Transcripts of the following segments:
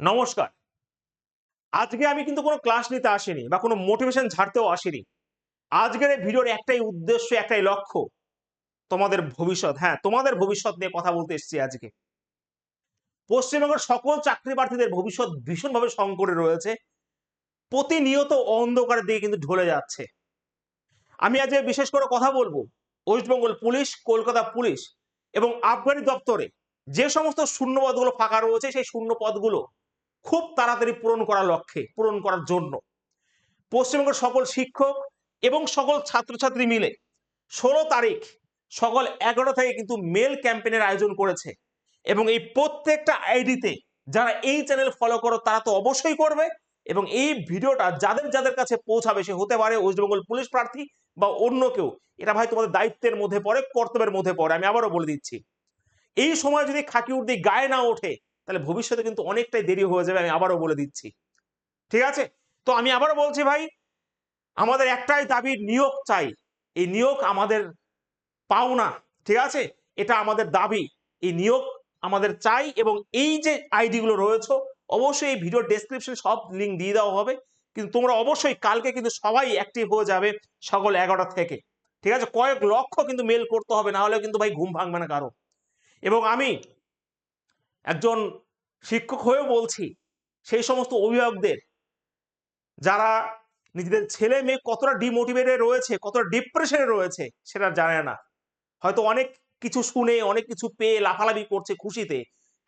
নমস্কার। আজকে আমি কিন্তু কোনো ক্লাস নিতে আসিনি বা কোনো মোটিভেশন ঝাড়তেও আসিনি। আজকের এই ভিডিওর একটাই উদ্দেশ্য, একটাই লক্ষ্য, তোমাদের ভবিষ্যৎ। হ্যাঁ তোমাদের ভবিষ্যৎ নিয়ে কথা বলতে এসেছি আজকে। পশ্চিমবঙ্গের সকল চাকরি প্রার্থীদের ভবিষ্যৎ ভীষণভাবে সংকটে রয়েছে। প্রতিনিয়ত অন্ধকারের দিকে কিন্তু ঢলে যাচ্ছে। আমি আজকে বিশেষ করে কথা বলব ওয়েস্টবেঙ্গল পুলিশ কলকাতা পুলিশ এবং আবগারি দপ্তরে যে সমস্ত শূন্য পদগুলো ফাঁকা রয়েছে, সেই শূন্য পদগুলো খুব তাড়াতাড়ি পূরণ করার লক্ষ্যে, পূরণ করার জন্য। পশ্চিমবঙ্গের সকল শিক্ষক এবং সকল ছাত্রছাত্রী মিলে ষোলো তারিখ সকল এগারো থেকে কিন্তু মেল ক্যাম্পেনের আয়োজন করেছে এবং এই প্রত্যেকটা আইডিতে যারা এই চ্যানেল ফলো করো তারা তো অবশ্যই করবে এবং এই ভিডিওটা যাদের যাদের কাছে পৌঁছাবে সে হতে পারে ওয়েস্টবেঙ্গল পুলিশ প্রার্থী বা অন্য কেউ। এটা ভাই তোমাদের দায়িত্বের মধ্যে পড়ে, কর্তব্যের মধ্যে পড়ে, আমি আবারও বলে দিচ্ছি। এই সময় যদি খাকি উর্দি গায়ে না ওঠে তাহলে ভবিষ্যতে কিন্তু অনেকটাই দেরি হয়ে যাবে, আমি আবারও বলে দিচ্ছি। ঠিক আছে? তো আমি আবারও বলছি ভাই, আমাদের একটাই দাবি, নিয়োগ চাই। এই নিয়োগ আমাদের পাওনা, ঠিক আছে? এটা আমাদের দাবি। এই নিয়োগ আমাদের চাই এবং এই যে আইডিগুলো রয়েছে, অবশ্যই এই ভিডিও ডেসক্রিপশন সব লিঙ্ক দিয়ে দেওয়া হবে। কিন্তু তোমরা অবশ্যই কালকে কিন্তু সবাই অ্যাক্টিভ হয়ে যাবে সকাল এগারোটা থেকে। ঠিক আছে? কয়েক লক্ষ কিন্তু মেল করতে হবে, না হলে কিন্তু ভাই ঘুম ভাঙবে না কারও। এবং আমি একজন শিক্ষক হয়েও বলছি, সেই সমস্ত অভিভাবকদের, যারা নিজেদের ছেলে মেয়ে কতটা ডিমোটিভেটে রয়েছে, কতটা ডিপ্রেশনে রয়েছে, সেটা জানে না। হয়তো অনেক কিছু শুনে, অনেক কিছু পেয়ে লাফালাফি করছে খুশিতে,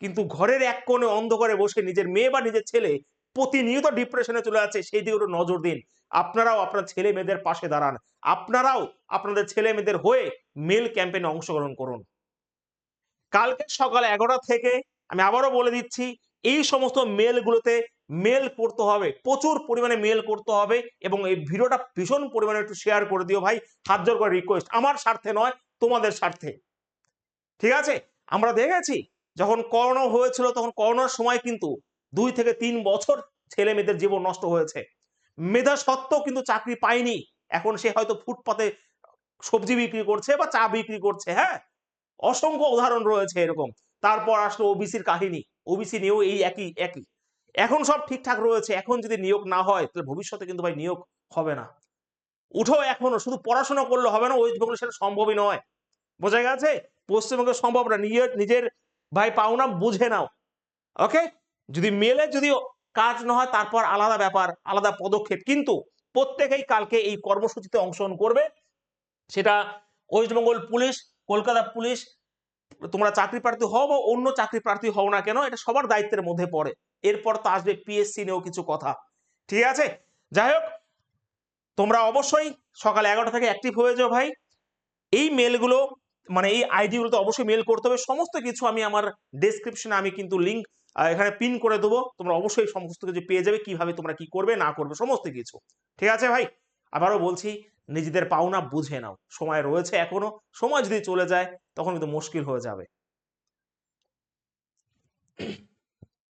কিন্তু ঘরের এক কোণে অন্ধকারে বসে নিজের মেয়ে বা নিজের ছেলে প্রতিনিয়ত ডিপ্রেশনে চলে যাচ্ছে, সেই দিকে নজর দিন। আপনারাও আপনার ছেলে মেয়েদের পাশে দাঁড়ান। আপনারাও আপনাদের ছেলে মেয়েদের হয়ে মেল ক্যাম্পেইনে অংশগ্রহণ করুন। কালকে সকাল এগারোটা থেকে আমি আবারও বলে দিচ্ছি, এই সমস্ত মেলগুলোতে মেল করতে হবে, প্রচুর পরিমাণে মেল করতে হবে এবং এই ভিডিওটা ভীষণ পরিমাণে একটু শেয়ার করে দিও ভাই, হাত জোর করে রিকোয়েস্ট আমার স্বার্থে নয়, তোমাদের স্বার্থে। ঠিক আছে? আমরা দেখেছি, যখন করোনা হয়েছিল, তখন করোনার সময় কিন্তু দুই থেকে তিন বছর ছেলে মেয়েদের জীবন নষ্ট হয়েছে। মেধা সত্ত্বেও কিন্তু চাকরি পায়নি, এখন সে হয়তো ফুটপাতে সবজি বিক্রি করছে বা চা বিক্রি করছে হ্যাঁ? অসংখ্য উদাহরণ রয়েছে এরকম। তারপর আসলো ওবিসির কাহিনী। ওবিসি নিয়েও এই একই একই। এখন সব ঠিকঠাক রয়েছে, এখন যদি নিয়োগ না হয়, তাহলে ভবিষ্যতে কিন্তু ভাই নিয়োগ হবে না। উঠো এখনও, শুধু পড়াশোনা করলে হবে না ওয়েস্ট বেঙ্গল সেটা সম্ভবই নয়। বোঝা গেছে? পশ্চিমবঙ্গে সম্ভব না, নিজের নিজের ভাই পাওনা বুঝে নাও। ওকে যদি মেলে, যদি কাজ না হয়, তারপর আলাদা ব্যাপার, আলাদা পদক্ষেপ। কিন্তু প্রত্যেকেই কালকে এই কর্মসূচিতে অংশগ্রহণ করবে। সেটা ওয়েস্টবেঙ্গল পুলিশ, কলকাতা পুলিশ তোমরা চাকরি প্রার্থী হও বা অন্য চাকরি প্রার্থী হও না কেন, এটা সবার দায়িত্বের মধ্যে পড়ে। এরপর তো আসবে পিএসসি নিয়েও কিছু কথা। ঠিক আছে? যাই হোক, তোমরা অবশ্যই সকাল এগারোটা থেকে অ্যাক্টিভ হয়ে যাও ভাই। এই মেলগুলো মানে এই আইডিগুলোতে অবশ্যই মেল করতে হবে। সমস্ত কিছু আমি আমার ডেসক্রিপশনে আমি কিন্তু লিঙ্ক এখানে পিন করে দেবো। তোমরা অবশ্যই সমস্ত কিছু পেয়ে যাবে, কীভাবে তোমরা কি করবে, না করবে, সমস্ত কিছু। ঠিক আছে ভাই? আবারও বলছি নিজেদের পাওনা বুঝে নাও। সময় রয়েছে এখনও, সময় যদি চলে যায়, তখন কিন্তু মুশকিল হয়ে যাবে।